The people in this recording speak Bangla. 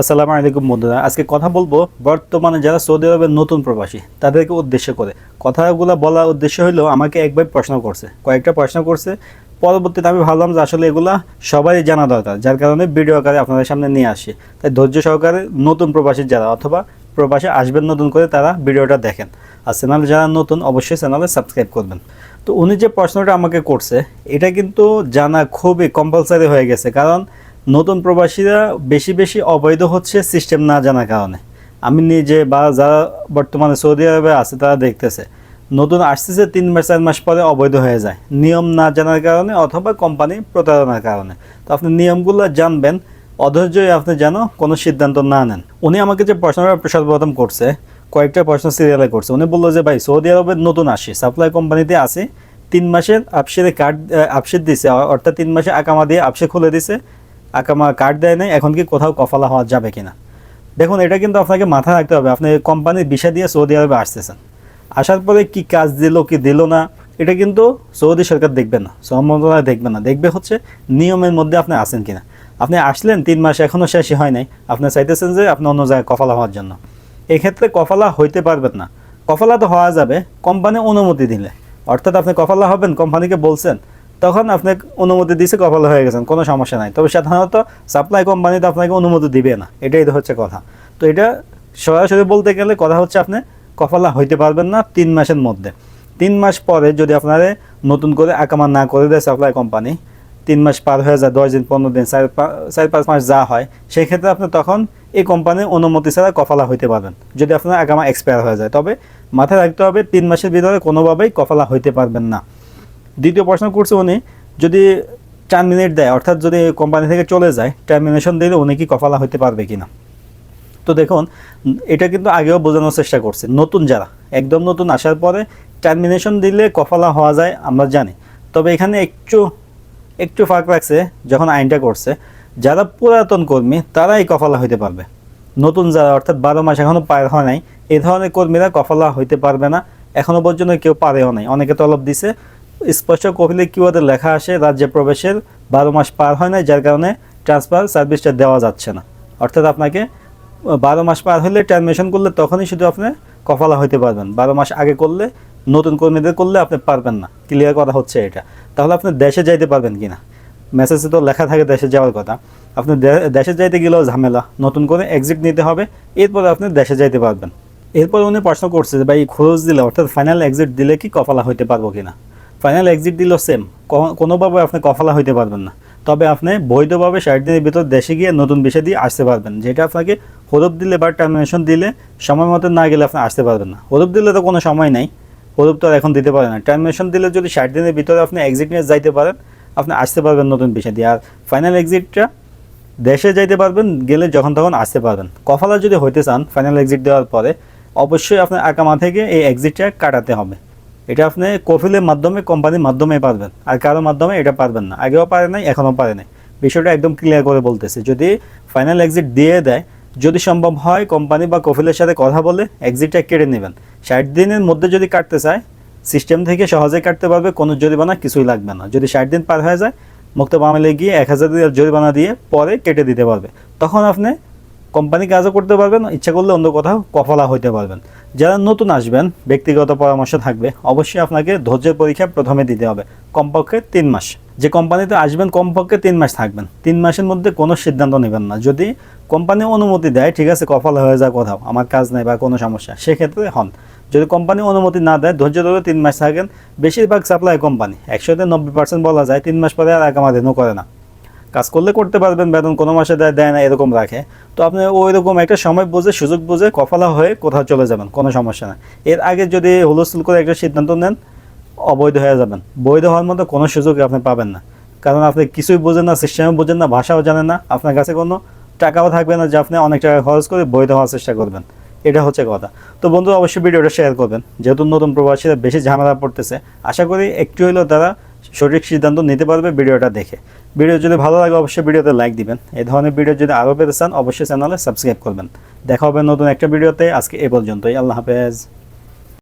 আসসালামু আলাইকুম বন্ধুরা। আজকে কথা বলব বর্তমানে যারা সৌদি আরবের নতুন প্রবাসী, তাদেরকে উদ্দেশ্য করে। কথাগুলো বলার উদ্দেশ্য হলো, আমাকে একবার প্রশ্ন করছে। কয়েকটা প্রশ্ন করছে। পরবর্তীতে আমি ভাবলাম যে আসলে এগুলা সবাই জানা দরকার, যার কারণে ভিডিও আকারে আপনাদের সামনে নিয়ে আসি। তাই ধৈর্য সহকারে নতুন প্রবাসী যারা অথবা প্রবাসে আসবেন নতুন করে তারা ভিডিওটা দেখেন। আর চ্যানেল যারা নতুন, অবশ্যই চ্যানেলে সাবস্ক্রাইব করবেন। তো উনি যে প্রশ্নটা আমাকে করছে, এটা কিন্তু জানা খুবই কম্পালসারি হয়ে গেছে। কারণ নতুন প্রবাসীরা বেশি বেশি অবৈধ হচ্ছে সিস্টেম না জানার কারণে। আমি নিজে বা যারা বর্তমানে সৌদি আরবে আছে, তারা দেখতেছে, নতুন আসতেছে তিন মাস চার মাস পরে অবৈধ হয়ে যায়। নিয়ম না জানার কারণে অথবা কোম্পানি প্রতারণার কারণে। তো আপনি নিয়মগুলো জানবেন, অধৈর্যই আপনি যেন কোনো সিদ্ধান্ত না নেন। উনি আমাকে যে প্রশ্নটা সর্বপ্রথম করছে, কয়েকটা প্রশ্ন সিরিয়ালে করছে। উনি বলল যে, ভাই, সৌদি আরবে নতুন আসি সাপ্লাই কোম্পানিতে আসি, তিন মাসের আপসের কার্ড আপসের দিছে অর্থাৎ তিন মাসে আকামা দিয়ে আপসে খুলে দিছে আকামা কার্ড দেয় নাই, এখন কি কোথাও কফালা হওয়া যাবে কিনা? দেখুন, এটা কিন্তু আপনাকে মাথায় রাখতে হবে। আপনি কোম্পানির বিষয় দিয়ে সৌদি আরবে আসতেছেন। আসার পরে কি কাজ দিল, কি দিল না, এটা কিন্তু সৌদি সরকার দেখবে না শ্রম মন্ত্রণালয় দেখবে না। দেখবে হচ্ছে নিয়মের মধ্যে আপনি আসেন কিনা। আপনি আসলেন, তিন মাস এখনও শেষই হয় নাই। আপনি চাইতেছেন যে আপনি অন্য জায়গায় কফালা হওয়ার জন্য। এক্ষেত্রে কফালা হইতে পারবেন না। কফালা তো হওয়া যাবে কোম্পানি অনুমতি দিলে। অর্থাৎ আপনি কফালা হবেন কোম্পানিকে বলছেন তখন আপনি অনুমতি দিয়েছে কফালা হয়ে গেছেন, কোনো সমস্যা নাই। তবে সাধারণত সাপ্লাই কোম্পানি তো আপনাকে অনুমতি দিবে না, এটাই তো হচ্ছে কথা। তো এটা সরাসরি বলতে গেলে কথা হচ্ছে আপনি কফালা হইতে পারবেন না তিন মাসের মধ্যে। তিন মাস পরে যদি আপনারা নতুন করে আকামা না করে দেয় সাপ্লাই কোম্পানি তিন মাস পার হয়ে যায়, দশ দিন, পনেরো দিন, চার চার পাঁচ মাস যা হয়, সেক্ষেত্রে আপনি তখন এই কোম্পানির অনুমতি ছাড়া কফালা হইতে পারবেন, যদি আপনার আগামা এক্সপায়ার হয়ে যায়। তবে মাথায় রাখতে হবে তিন মাসের ভিতরে কোনোভাবেই কফালা হইতে পারবেন না। দ্বিতীয় প্রশ্ন করছে উনি, যদি চার মিনিট দেয়, অর্থাৎ যদি কোম্পানি থেকে চলে যায় টার্মিনেশন দিলে উনি কি কফালা হইতে পারবে কিনা? তো দেখুন, এটা কিন্তু আগেও বোঝানোর চেষ্টা করছে। নতুন যারা, একদম নতুন আসার পরে টার্মিনেশন দিলে কফালা হওয়া যায়, আমরা জানি। তবে এখানে একটু একটু ফাঁক রাখছে যখন আইনটা করছে। যারা পুরাতন কর্মী, তারাই কফালা হইতে পারবে। নতুন যারা, অর্থাৎ বারো মাস এখনও পার হয় নাই, এ ধরনের কর্মীরা কফালা হইতে পারবে না। এখনও পর্যন্ত কেউ পারেও নাই। অনেকে তলব দিছে স্পষ্ট কপিলে কিওয়ার্ডে লেখা আসে, রাজ্যে প্রবেশের বারো মাস পার হয় নাই, যার কারণে ট্রান্সফার সার্ভিসটা দেওয়া যাচ্ছে না। অর্থাৎ আপনাকে বারো মাস পার হলে টার্মিনেশন করলে তখনই শুধু আপনি কফালা হইতে পারবেন। বারো মাস আগে করলে, নতুন কর্মীদের করলে আপনি পারবেন না। ক্লিয়ার করা হচ্ছে এটা। তাহলে আপনি দেশে যাইতে পারবেন কিনা? মেসেজে তো লেখা থাকে দেশে যাওয়ার কথা। আপনি দেশে যাইতে গেলেও ঝামেলা। নতুন করে এক্সিট নিতে হবে, এরপরে আপনি দেশে যাইতে পারবেন। এরপর উনি প্রশ্ন করছে যে, ভাই খরচ দিলে, অর্থাৎ ফাইনাল এক্সিট দিলে কি কফালা হইতে পারব কিনা? ফাইনাল এক্সিট দিলেও সেম কোনোভাবে আপনি কফালা হইতে পারবেন না। তবে আপনি বৈধভাবে ষাট দিনের ভিতর দেশে গিয়ে নতুন বিষয় দিয়ে আসতে পারবেন। যেটা আপনাকে হরফ দিলে বা টার্মিনেশন দিলে সময় মতো না গেলে আপনি আসতে পারবেন না। হরফ দিলে তো কোনো সময় নাই। হরফ তো এখন দিতে পারে না। টার্মিনেশন দিলে যদি ষাট দিনের ভিতরে আপনি এক্সিট নিয়ে যাইতে পারেন, আপনি আসতে পারবেন নতুন বিষয় দিয়ে। আর ফাইনাল এক্সিটটা দেশে যাইতে পারবেন, গেলে যখন তখন আসতে পারবেন। কফালা যদি হইতে চান ফাইনাল এক্সিট দেওয়ার পরে অবশ্যই আপনার আকামা থেকে এই এক্সিটটা কাটাতে হবে। এটা আপনি কফিলের মাধ্যমে, কোম্পানির মাধ্যমে পারবেন। আর কারোর মাধ্যমে এটা পারবেন না। আগেও পারে নাই, এখনও পারে নাই। বিষয়টা একদম ক্লিয়ার করে বলতেছে। যদি ফাইনাল এক্সিট দিয়ে দেয়, যদি সম্ভব হয় কোম্পানি বা কফিলের সাথে কথা বলে এক্সিটটা কেটে নেবেন। ষাট দিনের মধ্যে যদি কাটতে চায় সিস্টেম থেকে সহজে কাটতে পারবে, কোনো জরিমানা কিছুই লাগবে না। যদি ষাট দিন পার হয়ে যায়, মুক্ত মামলে গিয়ে এক হাজার জরিমানা দিয়ে পরে কেটে দিতে পারবে। তখন আপনি কোম্পানি কাজও করতে পারবেন, ইচ্ছা করলে অন্য কোথাও কফলা হইতে পারবেন। যারা নতুন আসবেন, ব্যক্তিগত পরামর্শ থাকবে, অবশ্যই আপনাকে ধৈর্যের পরীক্ষা প্রথমে দিতে হবে, কমপক্ষে তিন মাস। যে কোম্পানিতে আসবেন, কমপক্ষে তিন মাস থাকবেন। তিন মাসের মধ্যে কোনো সিদ্ধান্ত নেবেন না। যদি কোম্পানি অনুমতি দেয়, ঠিক আছে কফল হয়ে যায় কোথাও, আমার কাজ নেই বা কোনো সমস্যা, সেক্ষেত্রে হন। যদি কোম্পানি অনুমতি না দেয়, ধৈর্য ধরে তিন মাস থাকেন। বেশিরভাগ সাপ্লাই কোম্পানি, একশোতে নব্বই পার্সেন্ট বলা যায়, তিন মাস পরে আর এক আগামাদেনও করে না। কাজ করলে করতে পারবেন, বেতন কোনো মাসে দেয় দেয় না, এরকম রাখে। তো আপনি ওই রকম একটা সময় বুঝে, সুযোগ বুঝে কফালা হয়ে কোথাও চলে যাবেন, কোনো সমস্যা না এর আগে যদি হুলস্থুল করে একটা সিদ্ধান্ত নেন, অবৈধ হয়ে যাবেন। বৈধ হওয়ার মতো কোনো সুযোগ আপনি পাবেন না। কারণ আপনি কিছুই বোঝেন না, সিস্টেমও বোঝেন না, ভাষাও জানেন না। আপনার কাছে কোনো টাকাও থাকবে না যে আপনি অনেক টাকা খরচ করে বৈধ হওয়ার চেষ্টা করবেন। এটা হচ্ছে কথা। তো বন্ধু, অবশ্যই ভিডিওটা শেয়ার করবেন। যেহেতু নতুন প্রবাসীরা বেশি ঝামেলা পড়তেছে, আশা করি একটু হলেও তারা সঠিক সিদ্ধান্ত নিতে পারবে ভিডিওটা দেখে। ভিডিও যদি ভালো লাগে, অবশ্যই ভিডিওতে লাইক দিবেন। এই ধরনের ভিডিও যদি আরও পেতে চান, অবশ্যই চ্যানেলে সাবস্ক্রাইব করবেন। দেখা হবে নতুন একটা ভিডিওতে। আজকে এ পর্যন্তই। আল্লাহ হাফেজ।